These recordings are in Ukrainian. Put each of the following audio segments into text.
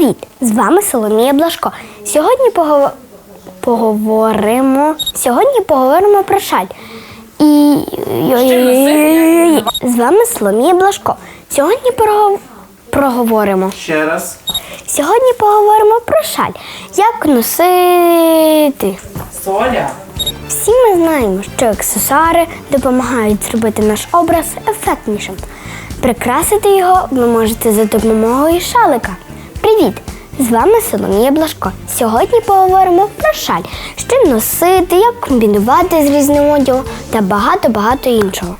Привіт! З вами Соломія Блашко. Сьогодні пого- поговоримо. Сьогодні поговоримо про шаль. І з вами Соломія Блашко. Сьогодні про... проговоримо. Ще раз. Сьогодні поговоримо про шаль. Як носити. Соля. Всі ми знаємо, що аксесуари допомагають зробити наш образ ефектнішим. Прикрасити його ви можете за допомогою шалика. Привіт! З вами Соломія Блашко. Сьогодні поговоримо про шаль, що носити, як комбінувати з різним одягом та багато-багато іншого.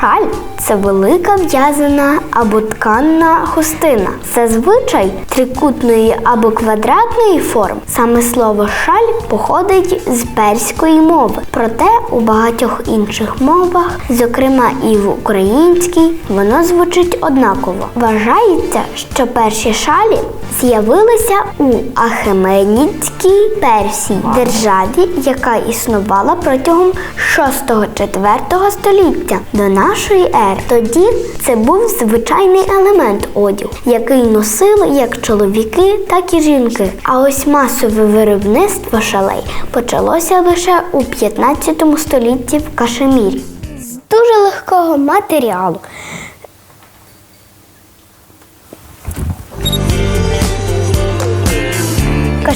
Шаль це велика в'язана або тканна хустина. Зазвичай трикутної або квадратної форм. Саме слово шаль походить з перської мови. Проте у багатьох інших мовах, зокрема і в українській, воно звучить однаково. Вважається, що перші шалі з'явилися у Ахеменідській Персії, державі, яка існувала протягом 6-4 століття до нашої ери. Тоді це був звичайний елемент одягу, який носили як чоловіки, так і жінки. А ось масове виробництво шалей почалося лише у 15 столітті в Кашемірі. З дуже легкого матеріалу.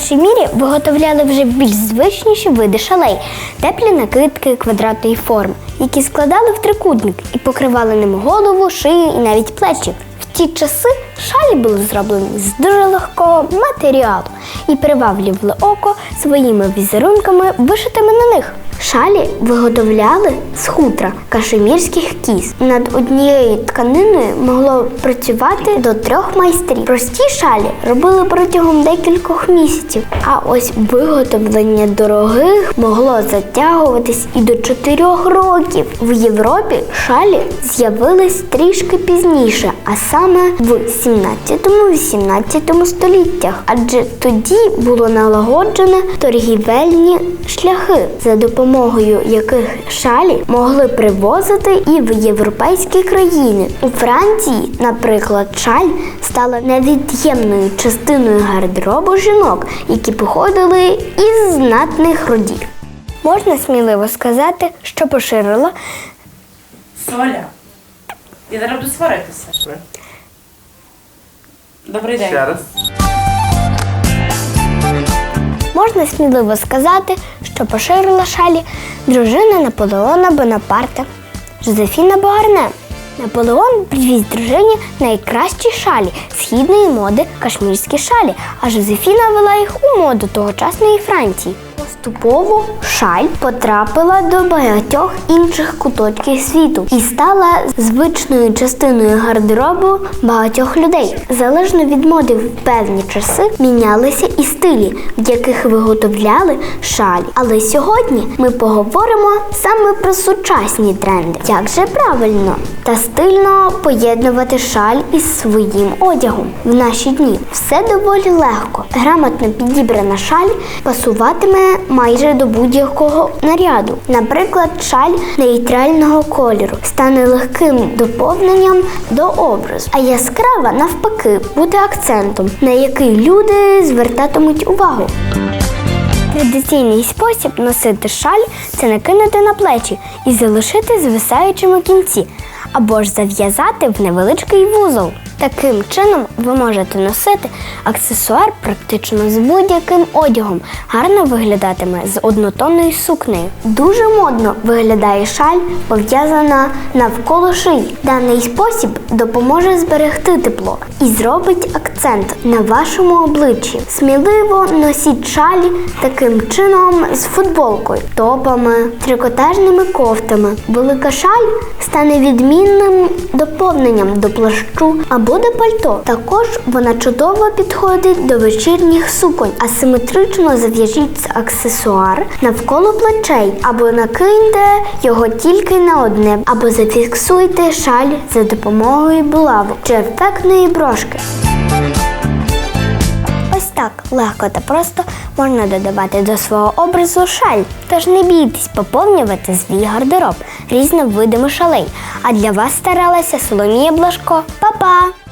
В мірі виготовляли вже більш звичніші види шалей, теплі накидки квадратної форми, які складали в трикутник і покривали ним голову, шию і навіть плечі. В ті часи шалі були зроблені з дуже легкого матеріалу і приваблювали око своїми візерунками, вишитими на них. Шалі виготовляли з хутра кашемірських кіз. Над однією тканиною могло працювати до трьох майстрів. Прості шалі робили протягом декількох місяців, а ось виготовлення дорогих могло затягуватись і до чотирьох років. В Європі шалі з'явились трішки пізніше, а саме в 17-18 століттях, адже тоді було налагоджене торгівельні шляхи, за допомогою яких шалі могли привозити і в європейські країни. У Франції, наприклад, шаль стала невід'ємною частиною гардеробу жінок, які походили із знатних родів. Можна сміливо сказати, що поширила Соля. Я зараз буду сваритися. Добрий день. Ще раз. Можна сміливо сказати, що поширила шалі дружина Наполеона Бонапарта Жозефіна Богарне. Наполеон привіз дружині найкращі шалі східної моди кашмірські шалі, а Жозефіна вела їх у моду тогочасної Франції. Поступово шаль потрапила до багатьох інших куточків світу і стала звичною частиною гардеробу багатьох людей. Залежно від моди в певні часи мінялися і стилі, в яких виготовляли шалі. Але сьогодні ми поговоримо саме про сучасні тренди. Як же правильно та стильно поєднувати шаль із своїм одягом в наші дні. Все доволі легко. Грамотно підібрана шаль пасуватиме майже до будь-якого наряду. Наприклад, шаль нейтрального кольору стане легким доповненням до образу, а яскрава навпаки буде акцентом, на який люди звертатимуть увагу. Традиційний спосіб носити шаль це накинути на плечі і залишити звисаючими кінці, або ж зав'язати в невеличкий вузол. Таким чином ви можете носити аксесуар практично з будь-яким одягом. Гарно виглядатиме з однотонною сукнею. Дуже модно виглядає шаль, пов'язана навколо шиї. Даний спосіб допоможе зберегти тепло і зробить акцент на вашому обличчі. Сміливо носіть шалі таким чином з футболкою, топами, трикотажними кофтами. Велика шаль стане відмінним доповненням до плащу або до пальто. Також вона чудово підходить до вечірніх суконь. Асиметрично зав'яжіть аксесуар навколо плечей або накиньте його тільки на одне, або зафіксуйте шаль за допомогою булавок чи ефектної брошки. Так легко та просто можна додавати до свого образу шаль. Тож не бійтесь поповнювати свій гардероб різними видами шалей. А для вас старалася Соломія Блашко. Па-па!